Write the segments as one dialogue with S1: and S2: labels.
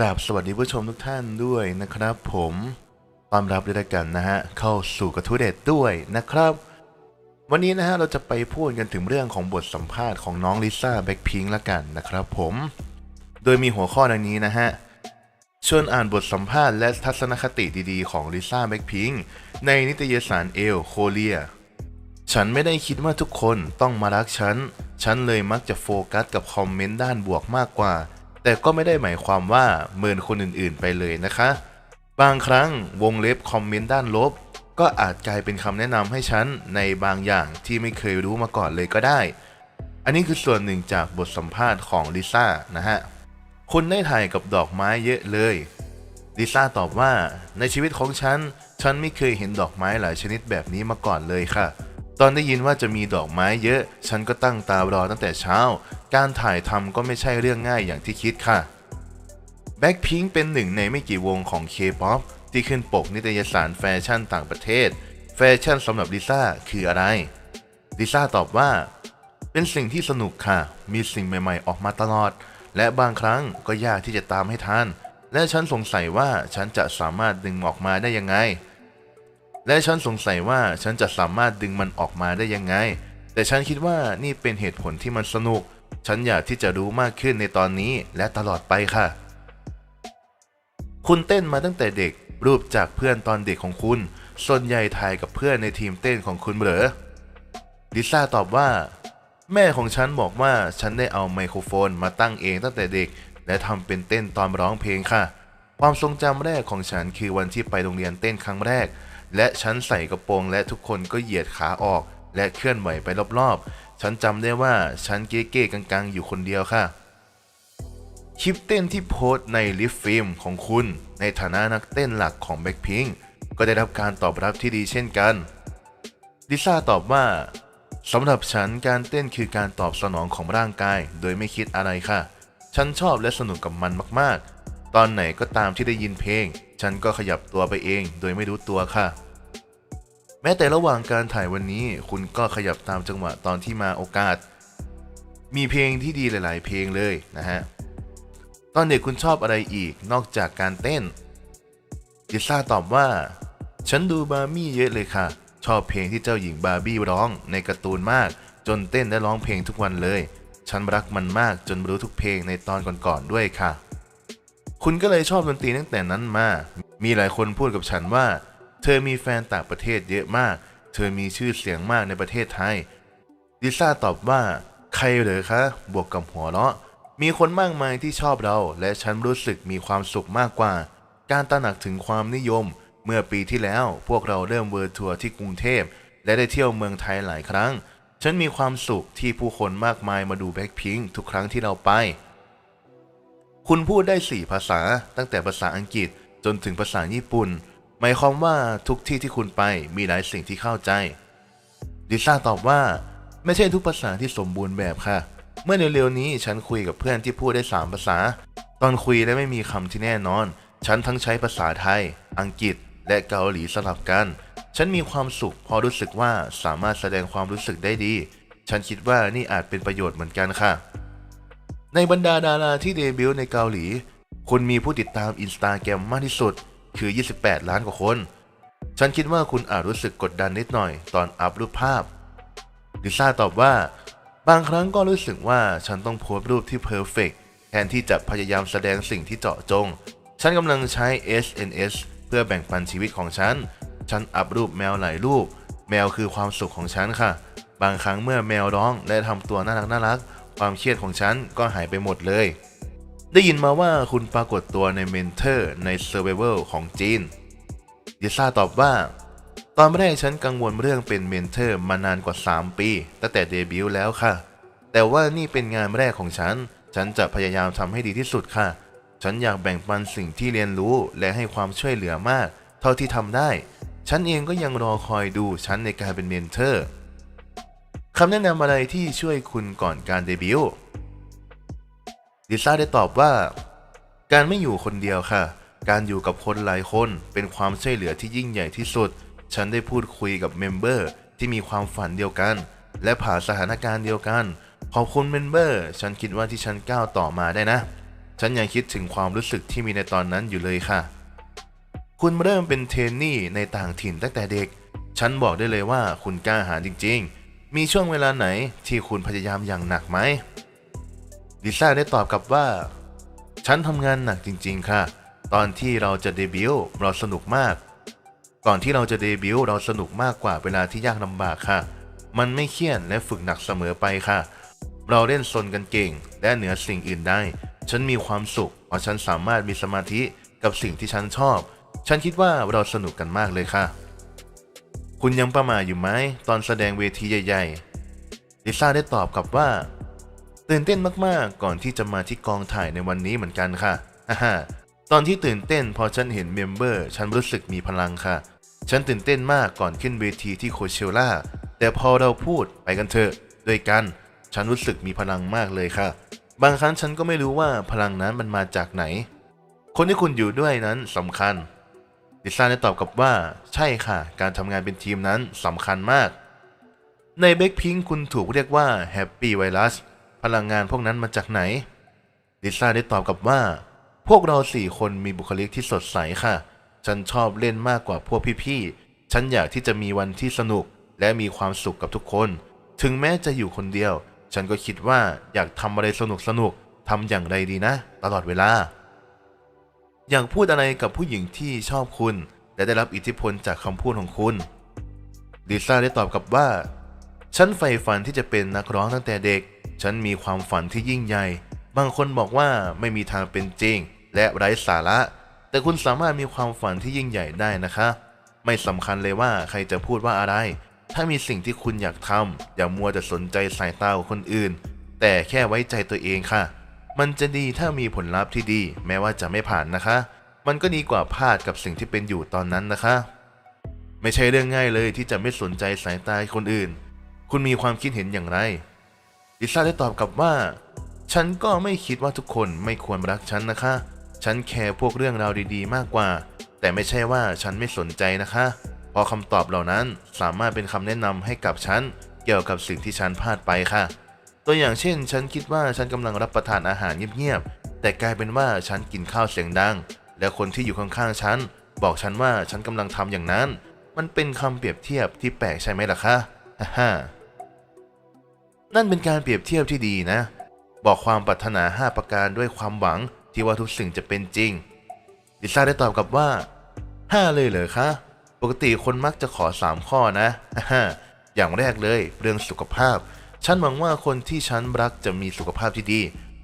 S1: กราบสวัสดีผู้ชมทุกท่านด้วยนะครับ ผมต้อนรับด้วยกันนะฮะเข้าสู่กระทู้เด็ดด้วยนะครับ วันนี้นะฮะเราจะไปพูดกันถึงเรื่องของบทสัมภาษณ์ของน้องลิซ่าแบ็คพิงค์ละกันนะครับ ผม โดยมีหัวข้อดังนี้นะฮะชวนอ่านบทสัมภาษณ์และทัศนคติดีๆของลิซ่าแบ็คพิงค์ในนิตยสารเอลโคเลียฉันไม่ได้คิดว่าทุกคนต้องมารักฉัน ฉันเลยมักจะโฟกัสกับคอมเมนต์ด้านบวกมากกว่า แต่ก็ไม่ได้หมายความว่าเมินคนอื่นๆไปเลยนะคะ บางครั้งวงเล็บคอมเมนต์ด้านลบ ก็อาจกลายเป็นคำแนะนำให้ฉันในบางอย่างที่ไม่เคยรู้มาก่อนเลยก็ได้ อันนี้คือส่วนหนึ่งจากบทสัมภาษณ์ของลิซ่านะฮะคุณได้ถ่ายกับดอกไม้เยอะเลยลิซ่าตอบว่าในชีวิตของฉัน ฉันไม่เคยเห็นดอกไม้หลายชนิดแบบนี้มาก่อนเลยค่ะ ตอนได้ยินว่าจะมีดอกไม้เยอะ ฉันก็ตั้งตารอตั้งแต่เช้า การถ่ายทำก็ไม่ใช่เรื่องง่ายอย่างที่คิดค่ะแบ็คพิงเป็นหนึ่งในไม่กี่วงของ K-POP ที่ขึ้นปกนิตยสารแฟชั่นต่างประเทศ แฟชั่นสำหรับลิซ่าคืออะไร ลิซ่าตอบว่า เป็นสิ่งที่สนุกค่ะ มีสิ่งใหม่ๆออกมาตลอด และบางครั้งก็ยากที่จะตามให้ทัน และฉันสงสัยว่าฉันจะสามารถดึงออกมาได้ยังไง และฉันสงสัยว่าฉันจะสามารถดึงมันออกมาได้ยังไง แต่ฉันคิดว่านี่เป็นเหตุผลที่มันสนุก ฉันอยากที่จะรู้มากขึ้นในตอนนี้และตลอดไปค่ะ คุณเต้นมาตั้งแต่เด็ก รูปจากเพื่อนตอนเด็กของคุณ ส่วนใหญ่ถ่ายกับเพื่อนในทีมเต้นของคุณเหรอ ลิซ่าตอบว่า แม่ของฉันบอกว่าฉันได้เอาไมโครโฟนมาตั้งเองตั้งแต่เด็ก และทำเป็นเต้นตอนร้องเพลงค่ะ ความทรงจำแรกของฉันคือวันที่ไปโรงเรียนเต้นครั้งแรก และฉันใส่กระโปรงและทุกคนก็เหยียดขาออก และเคลื่อนไหวไปรอบๆ ฉันจำได้ว่าฉันเก๊ๆกังๆ อยู่คนเดียวค่ะ คลิปเต้นที่โพสต์ในลิฟฟิล์มของคุณ ในฐานะนักเต้นหลักของ Blackpink ก็ได้รับการตอบรับที่ดีเช่นกัน ลิซ่าตอบว่าสำหรับฉันการเต้นคือการตอบสนองของร่างกาย โดยไม่คิดอะไรค่ะ ฉันชอบและสนุกกับมันมากๆ ตอนไหนก็ตามที่ได้ยินเพลง ฉันก็ขยับตัวไปเอง โดยไม่รู้ตัวค่ะ ม้แต่ระหว่างการถ่ายวันนี้ คุณก็ขยับตามจังหวะตอนที่มาโอกาส มีเพลงที่ดีหลาย ๆ เพลงเลยนะฮะ ตอนเด็กคุณชอบอะไรอีกนอกจากการเต้นลิซ่าตอบว่า ฉันดูบาร์บี้เยอะเลยค่ะ ชอบเพลงที่เจ้าหญิงบาร์บี้ร้องในการ์ตูนมาก จนเต้นและร้องเพลงทุกวันเลย ฉันรักมันมากจนรู้ทุกเพลงในตอนก่อน ๆ ด้วยค่ะ คุณก็เลยชอบดนตรีตั้งแต่นั้นมา มีหลายคนพูดกับฉันว่า เธอมีแฟนต่างประเทศเยอะมาก เธอมีชื่อเสียงมากในประเทศไทย ลิซ่าตอบว่า ใครเหรอคะ บวกกับหัวเราะ มีคนมากมายที่ชอบเรา และฉันรู้สึกมีความสุขมากกว่า การตระหนักถึงความนิยม เมื่อปีที่แล้วพวกเราเริ่มเวิร์ทัวร์ที่กรุงเทพ และได้เที่ยวเมืองไทยหลายครั้ง ฉันมีความสุขที่ผู้คนมากมายมาดูแบ็คพิงทุกครั้งที่เราไป คุณพูดได้4ภาษาตั้งแต่ภาษาอังกฤษจนถึงภาษาญี่ปุ่น หมายความว่าทุกที่ที่คุณไปมีหลายสิ่งที่เข้าใจ ลิซ่าตอบว่าไม่ใช่ทุกภาษาที่สมบูรณ์แบบค่ะ เมื่อเร็วๆนี้ฉันคุยกับเพื่อนที่พูดได้ 3 ภาษา ตอนคุยและไม่มีคำที่แน่นอน ฉันทั้งใช้ภาษาไทย อังกฤษ และเกาหลีสลับกัน ฉันมีความสุขพอรู้สึกว่าสามารถแสดงความรู้สึกได้ดี ฉันคิดว่านี่อาจเป็นประโยชน์เหมือนกันค่ะ ในบรรดาดาราที่เดบิวต์ในเกาหลี คุณมีผู้ติดตามอินสตาแกรมมากที่สุด คือ 28 ล้านกว่าคน ฉันคิดว่าคุณอาจรู้สึกกดดันนิดหน่อยตอนอัพรูปภาพ ลิซ่าตอบว่า บางครั้งก็รู้สึกว่าฉันต้องโพสต์รูปที่เพอร์เฟกแทนที่จะพยายามแสดงสิ่งที่เจาะจง ฉันกำลังใช้ SNS เพื่อแบ่งปันชีวิตของฉัน ฉันอัพรูปแมวหลายรูป แมวคือความสุขของฉันค่ะ บางครั้งเมื่อแมวร้องและทำตัวน่ารักน่ารัก ความเครียดของฉันก็หายไปหมดเลย ได้ยินมาว่าคุณปรากฏตัวในเมนเทอร์ใน Survival ของจีนลิซ่าตอบว่า ตอนแรกฉันกังวลเรื่องเป็นเมนเทอร์มานานกว่า 3 ปี ตั้งแต่เดบิวต์แล้วค่ะ แต่ว่านี่เป็นงานแรกของฉัน ฉันจะพยายามทำให้ดีที่สุดค่ะ ฉันอยากแบ่งปันสิ่งที่เรียนรู้และให้ความช่วยเหลือมาก เท่าที่ทำได้ ฉันเองก็ยังรอคอยดูฉันในการเป็นเมนเทอร์คำแนะนำอะไรที่ช่วยคุณก่อนการเดบิวต์ ลิซ่าได้ตอบว่า การไม่อยู่คนเดียวค่ะ การอยู่กับคนหลายคนเป็นความช่วยเหลือที่ยิ่งใหญ่ที่สุด ฉันได้พูดคุยกับเมมเบอร์ที่มีความฝันเดียวกัน และผ่านสถานการณ์เดียวกัน ขอบคุณเมมเบอร์ ฉันคิดว่าที่ฉันก้าวต่อมาได้นะ ฉันยังคิดถึงความรู้สึกที่มีในตอนนั้นอยู่เลยค่ะ คุณเริ่มเป็นเทรนนี่ในต่างถิ่นตั้งแต่เด็ก ฉันบอกได้เลยว่าคุณกล้าหาญจริง ๆ มีช่วงเวลาไหนที่คุณพยายามอย่างหนักไหม ลิซ่าได้ตอบกลับว่า ฉันทำงานหนักจริง ๆ ค่ะ ตอนที่เราจะเดบิวต์เราสนุกมาก ก่อนที่เราจะเดบิวต์เราสนุกมากกว่าเวลาที่ยากลำบากค่ะ มันไม่เครียดและฝึกหนักเสมอไปค่ะ เราเล่นซนกันเก่ง และเหนือสิ่งอื่นได้ ฉันมีความสุขเพราะฉันสามารถมีสมาธิกับสิ่งที่ฉันชอบ ฉันคิดว่าเราสนุกกันมากเลยค่ะ คุณยังประมาทอยู่ไหมตอนแสดงเวทีใหญ่ ๆ ลิซ่าได้ตอบกลับว่า ตื่นเต้นมากๆ ก่อนที่จะมาที่กองถ่ายในวันนี้เหมือนกันค่ะฮ่าตอนที่ตื่นเต้นพอฉันเห็นเมมเบอร์ ฉันรู้สึกมีพลังค่ะ ฉันตื่นเต้นมากก่อนขึ้นเวทีที่โคเชล่า แต่พอเราพูดไปกันเถอะด้วยกัน ฉันรู้สึกมีพลังมากเลยค่ะ บางครั้งฉันก็ไม่รู้ว่าพลังนั้นมันมาจากไหน คนที่คุณอยู่ด้วยนั้นสำคัญ ลิซ่าได้ตอบกลับว่า ใช่ค่ะ การทำงานเป็นทีมนั้นสำคัญมาก ในเบคพิงคุณถูกเรียกว่าแฮปปี้ไวรัส พลังงานพวกนั้นมาจากไหน ลิซ่าได้ตอบกลับว่า พวกเราสี่คนมีบุคลิกที่สดใสค่ะ ฉันชอบเล่นมากกว่าพวกพี่ๆ ฉันอยากที่จะมีวันที่สนุกและมีความสุขกับทุกคน ถึงแม้จะอยู่คนเดียว ฉันก็คิดว่าอยากทำอะไรสนุกสนุกทำอย่างไรดีนะ ตลอดเวลา อยากพูดอะไรกับผู้หญิงที่ชอบคุณ และได้รับอิทธิพลจากคำพูดของคุณลิซ่าได้ตอบกลับว่า ฉันใฝ่ฝันที่จะเป็นนักร้องตั้งแต่เด็ก ฉันมีความฝันที่ยิ่งใหญ่ บางคนบอกว่าไม่มีทางเป็นจริง และไร้สาระ แต่คุณสามารถมีความฝันที่ยิ่งใหญ่ได้นะคะ ไม่สำคัญเลยว่าใครจะพูดว่าอะไร ถ้ามีสิ่งที่คุณอยากทำอย่ามัวแต่สนใจสายตาของคนอื่น แต่แค่ไว้ใจตัวเองค่ะ มันจะดีถ้ามีผลลัพธ์ที่ดี แม้ว่าจะไม่ผ่านนะคะ มันก็ดีกว่าพลาดกับสิ่งที่เป็นอยู่ตอนนั้นนะคะ ไม่ใช่เรื่องง่ายเลยที่จะไม่สนใจสายตาคนอื่น คุณมีความคิดเห็นอย่างไร ลิซ่าได้ตอบกลับว่า ฉันก็ไม่คิดว่าทุกคนไม่ควรรักฉันนะคะ ฉันแคร์พวกเรื่องราวดีๆ มากกว่า แต่ไม่ใช่ว่าฉันไม่สนใจนะคะ เพราะคำตอบเหล่านั้นสามารถเป็นคำแนะนำให้กับฉันเกี่ยวกับสิ่งที่ฉันพลาดไปค่ะ ตัวอย่างเช่น ฉันคิดว่าฉันกำลังรับประทานอาหารเงียบๆ แต่กลายเป็นว่าฉันกินข้าวเสียงดัง และคนที่อยู่ข้างๆ ฉัน บอกฉันว่าฉันกำลังทำอย่างนั้น มันเป็นคำเปรียบเทียบที่แปลกใช่ไหมล่ะคะฮ่าฮ่า นั่นเป็นการเปรียบเทียบที่ดีนะ บอกความปรารถนา 5 ประการด้วยความหวังที่ว่าทุกสิ่งจะเป็นจริง ลิซ่าได้ตอบกลับว่า 5 เลยเหรอคะ ปกติคนมักจะขอ 3 ข้อนะอ่าอย่างแรกเลยเรื่องสุขภาพ ฉันหวังว่าคนที่ฉันรักจะมีสุขภาพที่ดี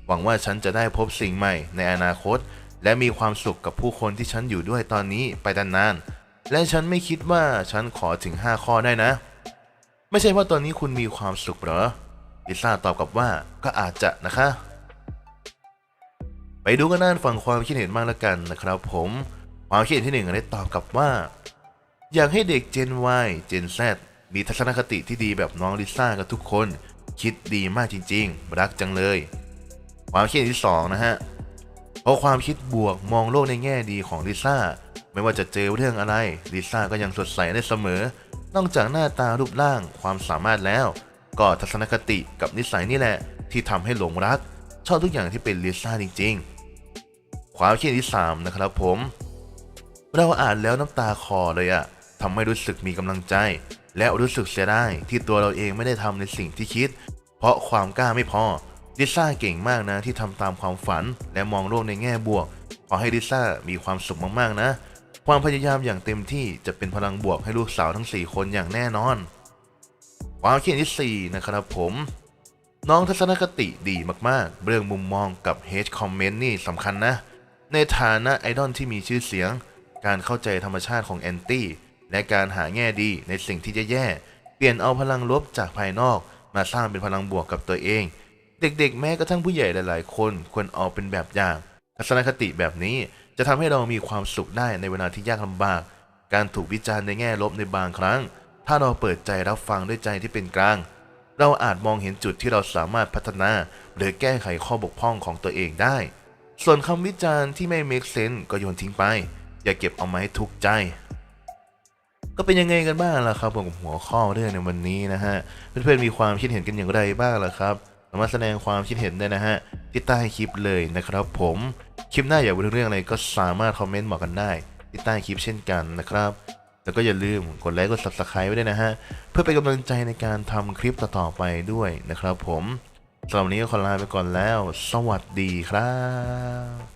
S1: หวังว่าฉันจะได้พบสิ่งใหม่ในอนาคต และมีความสุขกับผู้คนที่ฉันอยู่ด้วยตอนนี้ไปนานๆ และฉันไม่คิดว่าฉันขอถึง 5 ข้อได้นะ ไม่ใช่ว่าตอนนี้คุณมีความสุขหรอ ลิซ่าตอบกลับว่าก็อาจจะนะคะ ไปดูกันด้านฝั่งความคิดเห็นมากละกันนะครับผม ความคิดเห็นที่หนึ่งได้ตอบกลับว่า อยากให้เด็ก Gen Y Gen Z มีทัศนคติที่ดีแบบน้องลิซ่ากับทุกคน คิดดีมากจริง ๆ รักจังเลย ความคิดเห็นที่สองนะฮะเพราะความคิดบวกมองโลกในแง่ดีของลิซ่าไม่ว่าจะเจอเรื่องอะไรลิซ่าก็ยังสดใสได้เสมอ นอกจากหน้าตารูปร่างความสามารถแล้ว ก็ทัศนคติกับนิสัยนี่แหละที่ทำให้หลงรัก ชอบทุกอย่างที่เป็นลิซ่าจริง ๆ ความคิดเห็นที่ 3 นะครับผม เราอ่านแล้วน้ำตาคลอเลยอะทำให้รู้สึกมีกำลังใจ และรู้สึกเสียดายที่ตัวเราเองไม่ได้ทำในสิ่งที่คิด เพราะความกล้าไม่พอลิซ่าเก่งมากนะที่ทำตามความฝันและมองโลกในแง่บวก ขอให้ลิซ่ามีความสุขมากๆนะ ความพยายามอย่างเต็มที่จะเป็นพลังบวกให้ลูกสาวทั้ง 4 คนอย่างแน่นอน ความคิดเห็นที่ 4 นะครับผม น้องทัศนคติดีมากๆ เรื่องมุมมองกับ hate comment นี่สำคัญนะ ในฐานะไอดอลที่มีชื่อเสียง การเข้าใจธรรมชาติของแอนตี้และการหาแง่ดีในสิ่งที่แย่ๆเปลี่ยนเอาพลังลบจากภายนอก มาสร้างเป็นพลังบวกกับตัวเอง เด็กๆ แม้กระทั่งผู้ใหญ่หลายๆ คนควรเอาเป็นแบบอย่างทัศนคติแบบนี้จะทำให้เรามีความสุขได้ในเวลาที่ยากลำบาก การถูกวิจารณ์ในแง่ลบในบางครั้ง ถ้าเราเปิดใจรับฟังด้วยใจที่เป็นกลาง เราอาจมองเห็นจุดที่เราสามารถพัฒนา หรือแก้ไขข้อบกพร่องของตัวเองได้ ส่วนคำวิจารณ์ที่ไม่ make sense ก็โยนทิ้งไป อย่าเก็บเอามาให้ทุกใจ ก็เป็นยังไงกันบ้างล่ะครับผมกับหัวข้อเรื่องในวันนี้นะฮะ เพื่อนๆมีความคิดเห็นกันอย่างไรบ้างล่ะครับสามารถแสดงความคิดเห็นได้นะฮะที่ใต้คลิปเลยนะครับผมคลิปหน้าอยากรู้เรื่องอะไรก็สามารถคอมเมนต์บอกกันได้ที่ใต้คลิปเช่นกันนะครับ แล้วก็อย่าลืมกดไลค์กด subscribe ไว้ด้วยนะฮะ เพื่อเป็นกำลังใจในการทำคลิปต่อๆไปด้วยนะครับผมสำหรับวันนี้ก็ขอลาไปก่อนแล้ว สวัสดีครับ